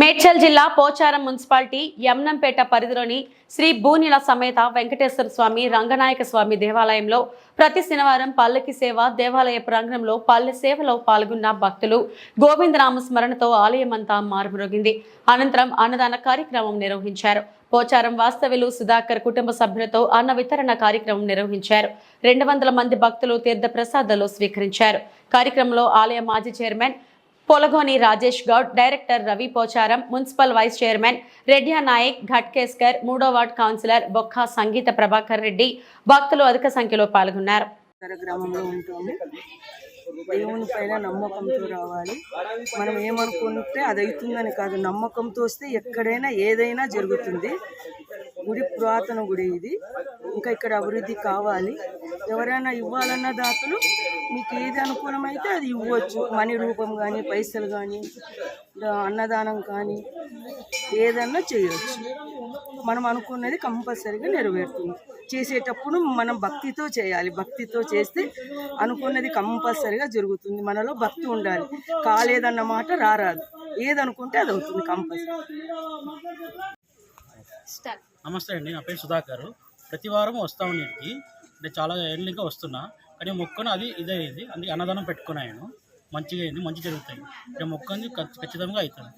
మేడ్చల్ జిల్లా పోచారం మున్సిపాలిటీ యమ్నంపేట పరిధిలోని శ్రీ భూనిల సమేత వెంకటేశ్వర స్వామి రంగనాయక స్వామి దేవాలయంలో ప్రతి శనివారం పల్లకి సేవ దేవాలయ ప్రాంగణంలో పల్లె సేవలో పాల్గొన్న భక్తులు గోవిందనామ స్మరణతో ఆలయమంతా మారుమ్రోగింది. అనంతరం అన్నదాన కార్యక్రమం నిర్వహించారు. పోచారం వాస్తవ్యులు సుధాకర్ కుటుంబ సభ్యులతో అన్న వితరణ కార్యక్రమం నిర్వహించారు. రెండు వందల మంది భక్తులు తీర్థ ప్రసాదాలు స్వీకరించారు. కార్యక్రమంలో ఆలయ మాజీ chairman Polagoni Rajesh Goud director Ravi Pocharam municipal vice chairman Redya Nayak Ghatkesar మూడో వార్డ్ కౌన్సిలర్ బొక్కా సంగీత ప్రభాకర్ రెడ్డి భక్తులు అధిక సంఖ్యలో పాల్గొన్నారు. గ్రామంలో ఉంటుంది. దేవుని పైన నమ్మకంతో రావాలి. మనం ఏమనుకుంటే అది అవుతుందని కాదు. నమ్మకంతో వస్తే ఎక్కడైనా ఏదైనా జరుగుతుంది. గుడి పురాతన గుడి ఇది. ఇంకా ఇక్కడ అభివృద్ధి కావాలి. ఎవరైనా ఇవ్వాలన్న దాతలు మీకు ఏది అనుకూలమైతే అది ఇవ్వచ్చు. మనీ రూపం కానీ పైసలు కానీ అన్నదానం కానీ ఏదన్నా చేయవచ్చు మనం అనుకున్నది కంపల్సరీగా నెరవేరుతుంది. చేసేటప్పుడు మనం భక్తితో చేయాలి. భక్తితో చేస్తే అనుకున్నది కంపల్సరీగా జరుగుతుంది. మనలో భక్తి ఉండాలి. కాలేదన్న మాట రారాదు. ఏదనుకుంటే అది అవుతుంది కంపల్సరీ. నమస్తే అండి. నా పేరు సుధాకర్. ప్రతి వారం వస్తా ఉండేది. అంటే చాలా ఏళ్ళగా వస్తున్నా. కానీ మొక్కను అది ఇదే ఇది అందుకే అన్నదానం పెట్టుకున్నాను మంచిగా అయింది మంచి జరుగుతాయి. మొక్కని ఖచ్- ఖచ్చితంగా అవుతుంది.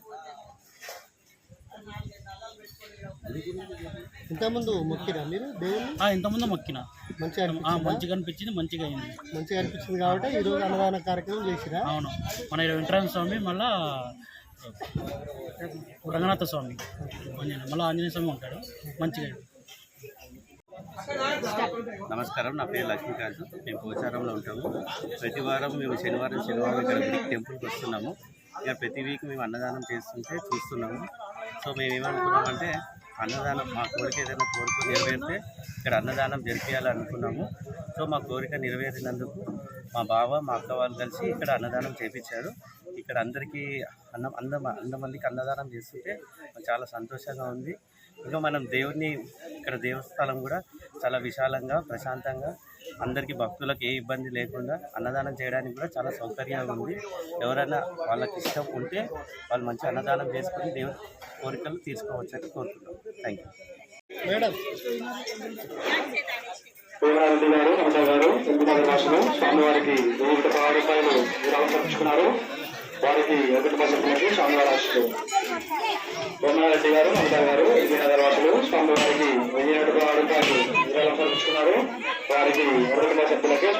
ఇంతకుముందు మొక్కిరా మీరు? దేవుని ఇంతకుముందు మొక్కిన. మంచిగా? మంచిగా అనిపించింది మంచిగా అయింది. మంచిగా అనిపించింది కాబట్టి ఈరోజు అన్నదాన కార్యక్రమం చేసిరా? అవును. మన వెంకటరామ స్వామి మళ్ళా రంగనాథ స్వామి. మళ్ళీ ఆంజనేయ స్వామి ఉంటాడు. మంచిగా నమస్కారం నా పేరు లక్ష్మీకాంత్. మేము పోచారంలో ఉంటాము. ప్రతి వారం మేము శనివారం శనివారం ఇక్కడ టెంపుల్కి వస్తున్నాము. ఇక ప్రతి వీక్ మేము అన్నదానం చేస్తుంటే చూస్తున్నాము. సో మేము ఏమనుకున్నామంటే అన్నదానం మా కోరిక ఏదైనా కోరిక నెరవేరితే ఇక్కడ అన్నదానం జరిపించాలనుకున్నాము సో మా కోరిక నెరవేరినందుకు మా బావ మా అక్క వాళ్ళు కలిసి ఇక్కడ అన్నదానం చేపించారు. ఇక్కడ అందరికీ అన్నం అంద అందమందికి అన్నదానం చేస్తుంటే చాలా సంతోషంగా ఉంది. ఇంకా మనం దేవుడిని ఇక్కడ దేవస్థానం కూడా చాలా విశాలంగా ప్రశాంతంగా అందరికీ భక్తులకు ఏ ఇబ్బంది లేకుండా అన్నదానం చేయడానికి కూడా చాలా సౌకర్యంగా ఉంది. ఎవరైనా వాళ్ళకి ఇష్టం ఉంటే వాళ్ళు మంచి అన్నదానం చేసుకొని దేవుని కోరికలు తీసుకోవచ్చని కోరుతున్నాం థ్యాంక్ యూ మేడం. భీమరారెడ్డి గారు మమత గారు భాషలో స్వామివారికి వివిధ విరాళం సమర్పించుకున్నారు వారికి ఒకటి పర్సెంట్లకి స్వామివారి ఆశలు భీమరారెడ్డి గారు మమత గారు ఎనిమిదవ భాషలో స్వామివారికి వారికి ఒకటి పర్సెంట్లకి